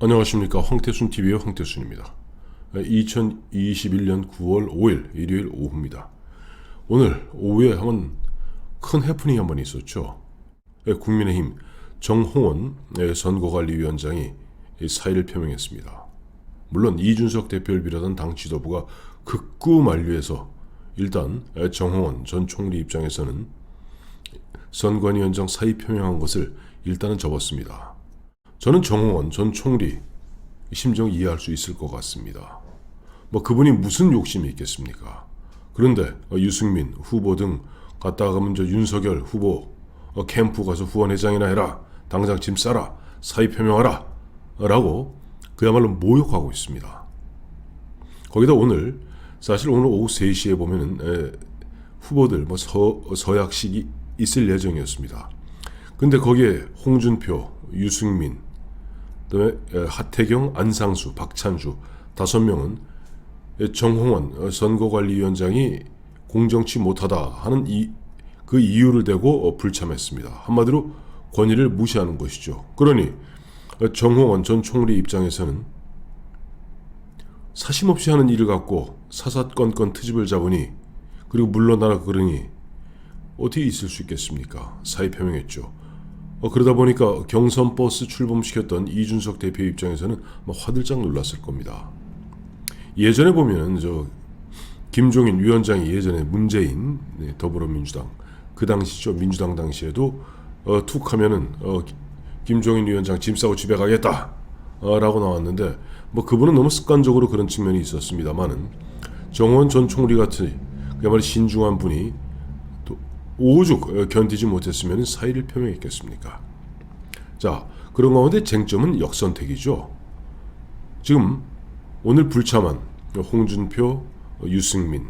안녕하십니까 황태순 TV의 황태순입니다. 2021년 9월 5일 일요일 오후입니다. 오늘 오후에 한 큰 해프닝이 한 번 있었죠. 네, 국민의힘 정홍원 네, 선거관리위원장이 사의를 표명했습니다. 물론 이준석 대표를 비롯한 당 지도부가 극구 만류해서 일단 네, 정홍원 전 총리 입장에서는 선관위원장 사의 표명한 것을 일단은 접었습니다. 저는 정홍원 전 총리 심정 이해할 수 있을 것 같습니다. 뭐 그분이 무슨 욕심이 있겠습니까? 그런데 어, 유승민 후보 등 갔다 가면 저 윤석열 후보 어, 캠프 가서 후원회장이나 해라 당장 짐 싸라 사의 표명하라 라고 그야말로 모욕하고 있습니다. 거기다 오늘 사실 오늘 오후 3시에 보면은 에, 후보들 뭐 서, 서약식이 있을 예정이었습니다. 근데 거기에 홍준표, 유승민, 그다음에 하태경, 안상수, 박찬주 다섯 명은 예, 정홍원 어, 선거관리위원장이 공정치 못하다 하는 이, 그 이유를 대고 어, 불참했습니다. 한마디로 권위를 무시하는 것이죠. 그러니 어, 정홍원 전 총리 입장에서는 사심없이 하는 일을 갖고 사사건건 트집을 잡으니 그리고 물러나라 그러니 어떻게 있을 수 있겠습니까? 사의 표명했죠. 어, 그러다 보니까 경선 버스 출범시켰던 이준석 대표 입장에서는 뭐 화들짝 놀랐을 겁니다. 예전에 보면 저 김종인 위원장이 예전에 문재인 네, 더불어민주당 그 당시죠 민주당 당시에도 어, 툭 하면은 어, 김종인 위원장 짐 싸고 집에 가겠다라고 어, 나왔는데 뭐 그분은 너무 습관적으로 그런 측면이 있었습니다만은 정원 전 총리 같은 그야말로 신중한 분이 오죽 어, 견디지 못했으면 사의를 표명했겠습니까? 자, 그런 가운데 쟁점은 역선택이죠. 지금 오늘 불참한 홍준표, 어, 유승민,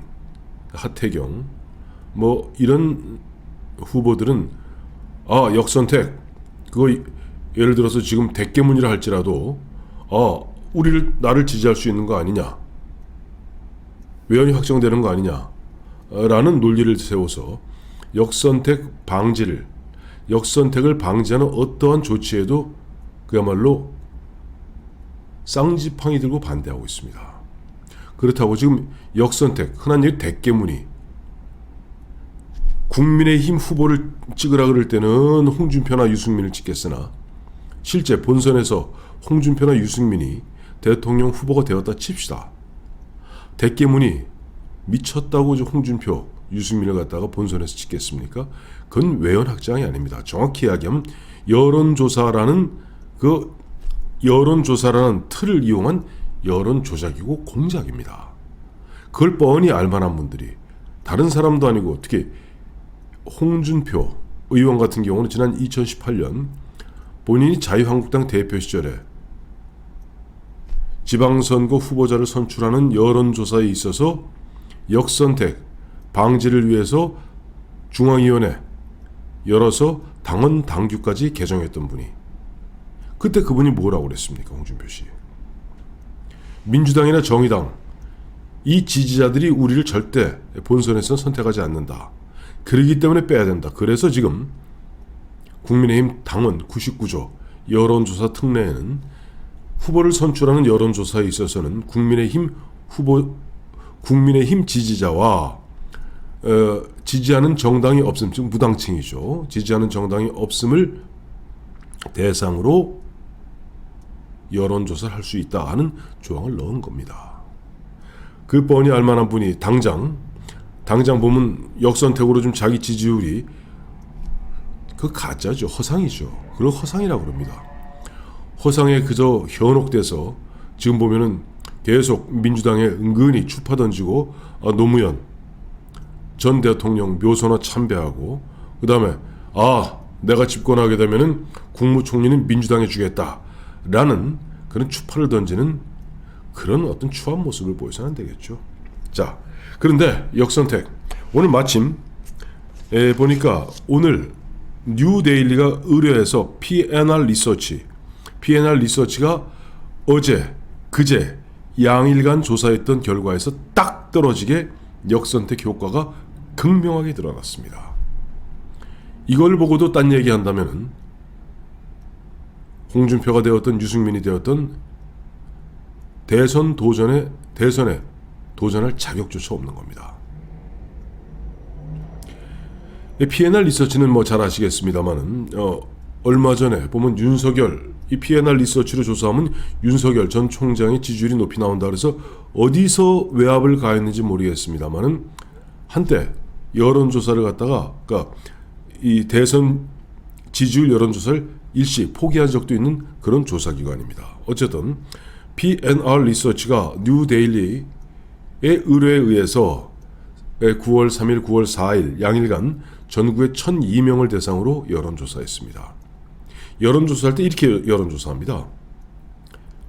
하태경 뭐 이런 후보들은 아 역선택 그거 예를 들어서 지금 대깨문이라 할지라도 아 우리를 나를 지지할 수 있는 거 아니냐 외연이 확정되는 거 아니냐라는 논리를 세워서 역선택 방지를 역선택을 방지하는 어떠한 조치에도 그야말로 쌍지팡이 들고 반대하고 있습니다. 그렇다고 지금 역선택 흔한 얘기 대깨문이 국민의힘 후보를 찍으라 그럴 때는 홍준표나 유승민을 찍겠으나 실제 본선에서 홍준표나 유승민이 대통령 후보가 되었다 칩시다. 대깨문이 미쳤다고 홍준표 유승민을 갖다가 본선에서 찍겠습니까? 그건 외연 확장이 아닙니다. 정확히 이야기하면 여론조사라는 그 여론조사라는 틀을 이용한 여론 조작이고 공작입니다. 그걸 뻔히 알만한 분들이 다른 사람도 아니고 어떻게 홍준표 의원 같은 경우는 지난 2018년 본인이 자유한국당 대표 시절에 지방선거 후보자를 선출하는 여론조사에 있어서 역선택 방지를 위해서 중앙위원회 열어서 당헌 당규까지 개정했던 분이 그때 그분이 뭐라고 그랬습니까? 홍준표 씨. 민주당이나 정의당 이 지지자들이 우리를 절대 본선에서 선택하지 않는다. 그러기 때문에 빼야 된다. 그래서 지금 국민의힘 당원 99조 여론조사 특례에는 후보를 선출하는 여론조사에 있어서는 국민의힘 후보 국민의힘 지지자와 어, 지지하는 정당이 없음, 즉 무당층이죠. 지지하는 정당이 없음을 대상으로 여론조사를 할 수 있다 하는 조항을 넣은 겁니다. 그 뻔히 알만한 분이 당장 당장 보면 역선택으로 좀 자기 지지율이 그 가짜죠, 허상이죠. 그걸 허상이라고 그럽니다. 허상에 그저 현혹돼서 지금 보면은 계속 민주당에 은근히 추파 던지고 아, 노무현 전 대통령 묘소나 참배하고 그 다음에 아 내가 집권하게 되면은 국무총리는 민주당에 주겠다라는 그런 추파를 던지는 그런 어떤 추한 모습을 보여서는 안 되겠죠. 자 그런데 역선택 오늘 마침 에, 보니까 오늘 뉴데일리가 의뢰해서 PNR 리서치 PNR 리서치가 어제 그제 양일간 조사했던 결과에서 딱 떨어지게 역선택 효과가 극명하게 드러났습니다. 이걸 보고도 딴 얘기한다면 홍준표가 되었던 유승민이 되었던 대선 도전에 대선에 도전할 자격조차 없는 겁니다. PNR 리서치는 뭐 잘 아시겠습니다만은 어, 얼마 전에 보면 윤석열 이 PNR 리서치로 조사하면 윤석열 전 총장의 지지율이 높이 나온다 그래서 어디서 외압을 가했는지 모르겠습니다만은 한때 여론조사를 갖다가 그러니까 이 대선 지지율 여론조사를 일시 포기한 적도 있는 그런 조사기관입니다. 어쨌든 PNR 리서치가 뉴데일리의 의뢰에 의해서 9월 3일, 9월 4일 양일간 전국의 1,002명을 대상으로 여론조사했습니다. 여론조사할 때 이렇게 여론조사합니다.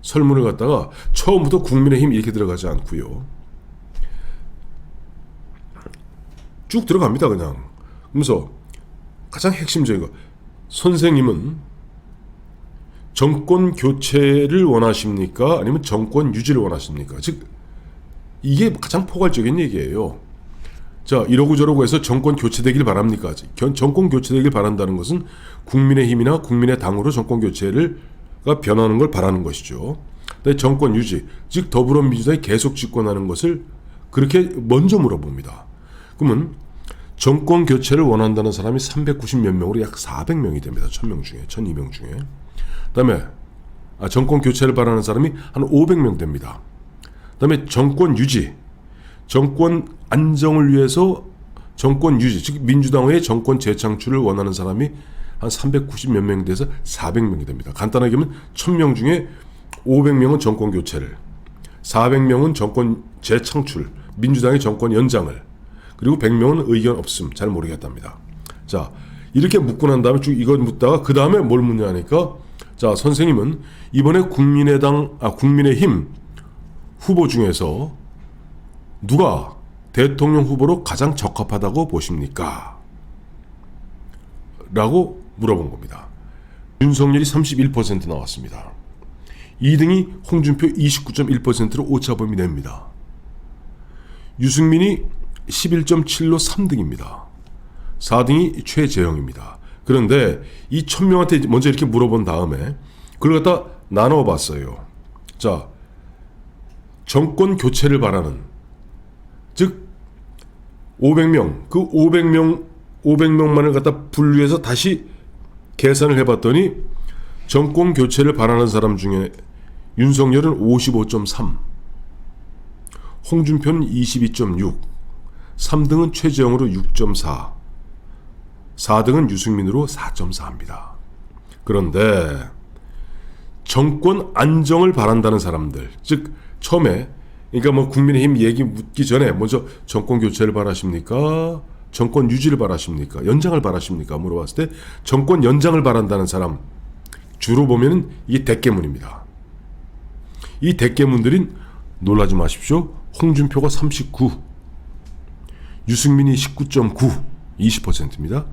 설문을 갖다가 처음부터 국민의힘 이렇게 들어가지 않고요. 쭉 들어갑니다, 그냥. 그러면서 가장 핵심적인 거. 선생님은 정권 교체를 원하십니까? 아니면 정권 유지를 원하십니까? 즉, 이게 가장 포괄적인 얘기예요. 자, 이러고 저러고 해서 정권 교체되길 바랍니까? 견- 정권 교체되길 바란다는 것은 국민의힘이나 국민의 당으로 정권 교체를 가 변하는 걸 바라는 것이죠. 정권 유지, 즉 더불어민주당이 계속 집권하는 것을 그렇게 먼저 물어봅니다. 그러면 정권 교체를 원한다는 사람이 390몇 명으로 약 400명이 됩니다. 1000명 중에, 1200명 중에. 그다음에 아, 정권 교체를 바라는 사람이 한 500명 됩니다. 그다음에 정권 유지, 정권 안정을 위해서 정권 유지, 즉 민주당의 정권 재창출을 원하는 사람이 한 390몇명 돼서 400명이 됩니다. 간단하게 하면 1000명 중에 500명은 정권 교체를, 400명은 정권 재창출, 민주당의 정권 연장을, 그리고 100명은 의견 없음, 잘 모르겠답니다. 자, 이렇게 묻고 난 다음에 쭉 이거 묻다가 그 다음에 뭘 묻냐니까, 자, 선생님은 이번에 국민의당, 아, 국민의힘 후보 중에서 누가 대통령 후보로 가장 적합하다고 보십니까? 라고 물어본 겁니다. 윤석열이 31% 나왔습니다. 2등이 홍준표 29.1%로 오차범위 냅니다. 유승민이 11.7로 3등입니다. 4등이 최재형입니다. 그런데 이 1000명한테 먼저 이렇게 물어본 다음에 그걸 갖다 나눠 봤어요. 자, 정권 교체를 바라는 즉 500명 그 500명 500명만을 갖다 분류해서 다시 계산을 해봤더니 정권 교체를 바라는 사람 중에 윤석열은 55.3 홍준표는 22.6 3등은 최재형으로 6.4 4등은 유승민으로 4.4입니다. 그런데 정권 안정을 바란다는 사람들, 즉 처음에 그러니까 뭐 국민의힘 얘기 묻기 전에 먼저 정권 교체를 바라십니까? 정권 유지를 바라십니까? 연장을 바라십니까? 물어봤을 때 정권 연장을 바란다는 사람 주로 보면은 이게 대깨문입니다. 이 대깨문들인 놀라지 마십시오. 홍준표가 39, 유승민이 19.9, 20%입니다.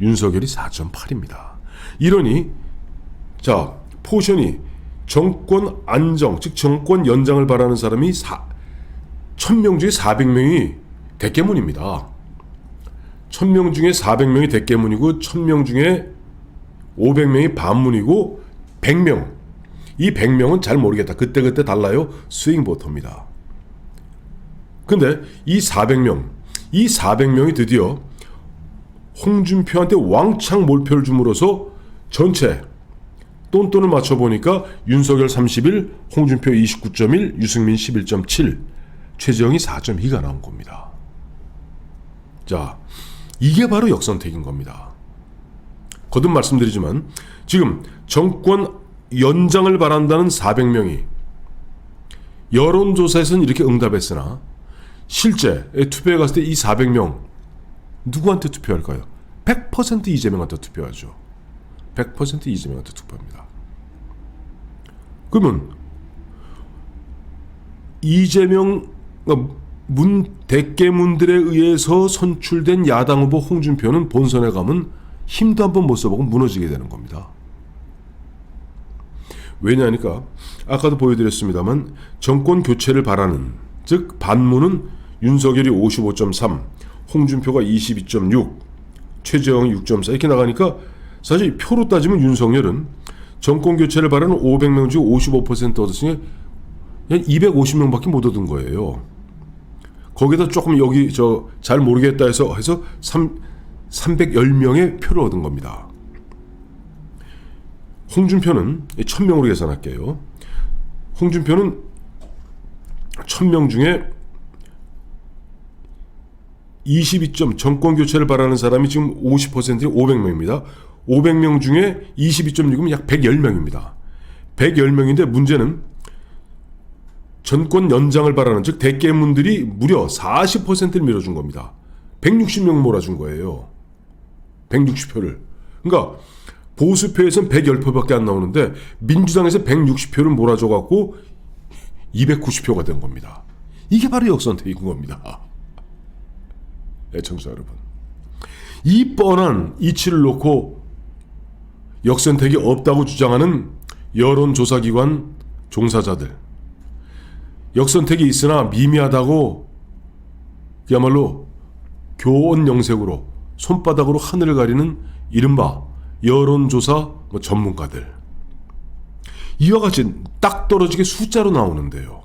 윤석열이 4.8입니다. 이러니 자 포션이 정권 안정 즉 정권 연장을 바라는 사람이 4, 1000명 중에 400명이 대깨문입니다. 1000명 중에 400명이 대깨문이고 1000명 중에 500명이 반문이고 100명 이 100명은 잘 모르겠다. 그때그때 달라요. 스윙 보터입니다. 근데 이 400명 이 400명이 드디어 홍준표한테 왕창 몰표를 줌으로써 전체 똔똔을 맞춰보니까 윤석열 31, 홍준표 29.1, 유승민 11.7, 최재형이 4.2가 나온 겁니다. 자, 이게 바로 역선택인 겁니다. 거듭 말씀드리지만 지금 정권 연장을 바란다는 400명이 여론조사에서는 이렇게 응답했으나 실제 투표에 갔을 때 이 400명 누구한테 투표할까요? 100% 이재명한테 투표하죠. 100% 이재명한테 투표합니다. 그러면 이재명 그러니까 문 대깨문들에 의해서 선출된 야당 후보 홍준표는 본선에 가면 힘도 한번 못 써보고 무너지게 되는 겁니다. 왜냐하니까 아까도 보여드렸습니다만 정권 교체를 바라는 즉 반문은 윤석열이 55.3, 홍준표가 22.6, 최재형이 6.4 이렇게 나가니까 사실 표로 따지면 윤석열은 정권 교체를 바라는 500명 중 55% 얻었으니 한 250명밖에 못 얻은 거예요. 거기다 조금 여기 저 잘 모르겠다 해서 해서 3 310명의 표를 얻은 겁니다. 홍준표는 1000명으로 계산할게요. 홍준표는 1000명 중에 22점 정권 교체를 바라는 사람이 지금 50%이 500명입니다. 500명 중에 22.6이면 약 110명입니다. 110명인데 문제는 전권 연장을 바라는 즉 대깨문들이 무려 40%를 밀어준 겁니다. 160명 몰아준 거예요. 160표를. 그러니까 보수표에서는 110표밖에 안 나오는데 민주당에서 160표를 몰아줘 갖고 290표가 된 겁니다. 이게 바로 역선택인 겁니다. 애청자 여러분. 이 뻔한 이치를 놓고 역선택이 없다고 주장하는 여론조사기관 종사자들. 역선택이 있으나 미미하다고 그야말로 교원 영색으로 손바닥으로 하늘을 가리는 이른바 여론조사 뭐 전문가들. 이와 같이 딱 떨어지게 숫자로 나오는데요.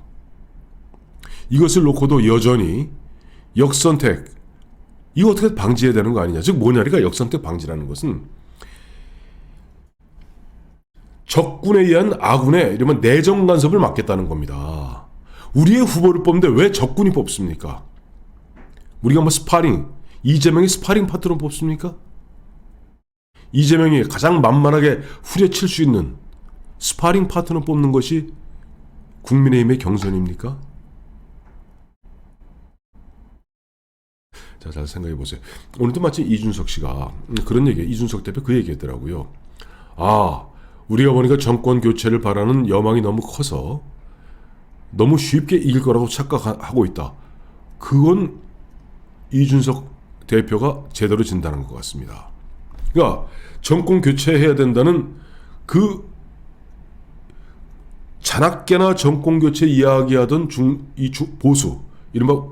이것을 놓고도 여전히 역선택, 이거 어떻게 방지해야 되는 거 아니냐. 즉, 뭐냐니까 역선택 방지라는 것은 적군에 의한 아군의 이러면 내정 간섭을 막겠다는 겁니다. 우리의 후보를 뽑는데 왜 적군이 뽑습니까? 우리가 뭐 스파링, 이재명이 스파링 파트너 뽑습니까? 이재명이 가장 만만하게 후려칠 수 있는 스파링 파트너 뽑는 것이 국민의힘의 경선입니까? 자, 잘 생각해 보세요. 오늘도 마침 이준석 씨가 그런 얘기, 이준석 대표 그 얘기 했더라고요. 아, 우리가 보니까 정권 교체를 바라는 여망이 너무 커서 너무 쉽게 이길 거라고 착각하고 있다. 그건 이준석 대표가 제대로 진단한 것 같습니다. 그러니까 정권 교체해야 된다는 그 자나깨나 정권 교체 이야기하던 중, 이 주, 보수, 이른바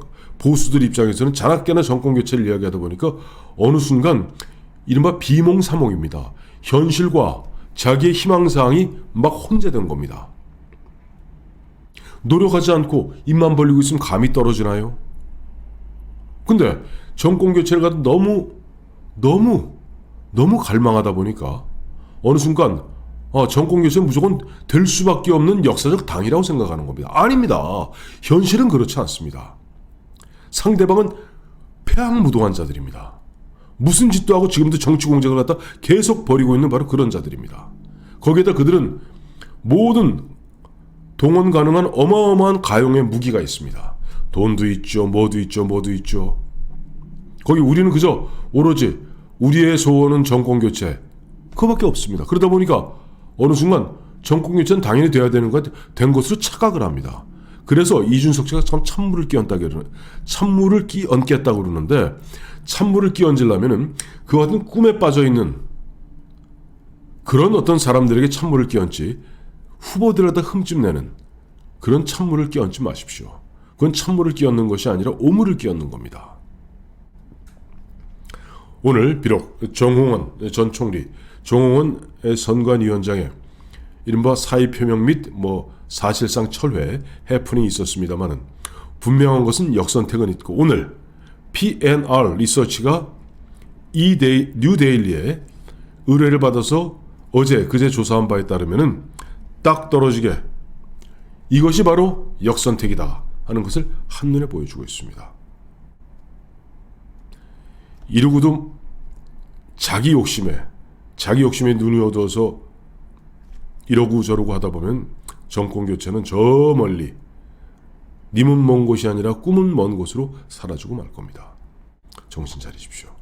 보수들 입장에서는 자나깨나 정권 교체를 이야기하다 보니까 어느 순간 이른바 비몽사몽입니다. 현실과 자기의 희망사항이 막 혼재된 겁니다. 노력하지 않고 입만 벌리고 있으면 감이 떨어지나요? 근데 정권 교체를 가도 너무 너무 너무 갈망하다 보니까 어느 순간 아, 정권 교체는 무조건 될 수밖에 없는 역사적 당이라고 생각하는 겁니다. 아닙니다. 현실은 그렇지 않습니다. 상대방은 폐악무도한 자들입니다. 무슨 짓도 하고 지금도 정치 공작을 갖다 계속 벌이고 있는 바로 그런 자들입니다. 거기에다 그들은 모든 동원 가능한 어마어마한 가용의 무기가 있습니다. 돈도 있죠, 뭐도 있죠, 뭐도 있죠. 거기 우리는 그저 오로지 우리의 소원은 정권 교체. 그거밖에 없습니다. 그러다 보니까 어느 순간 정권 교체는 당연히 돼야 되는 것, 된 것으로 착각을 합니다. 그래서 이준석 씨가 참 찬물을 끼얹다 그러는, 찬물을 끼얹겠다고 그러는데, 찬물을 끼얹으려면은 그 같은 꿈에 빠져 있는 그런 어떤 사람들에게 찬물을 끼얹지, 후보들에다 흠집 내는 그런 찬물을 끼얹지 마십시오. 그건 찬물을 끼얹는 것이 아니라 오물을 끼얹는 겁니다. 오늘 비록 정홍원 전 총리, 정홍원 선관위원장의 이른바 사의 표명 및뭐 사실상 철회 해프닝이 있었습니다만은 분명한 것은 역선택은 있고 오늘 PNR 리서치가 이 데이, 뉴데일리에 의뢰를 받아서 어제 그제 조사한 바에 따르면은 딱 떨어지게 이것이 바로 역선택이다 하는 것을 한눈에 보여주고 있습니다. 이러고도 자기 욕심에 자기 욕심에 눈이 어두워서 이러고 저러고 하다 보면 정권 교체는 저 멀리 님은 먼 곳이 아니라 꿈은 먼 곳으로 사라지고 말 겁니다. 정신 차리십시오.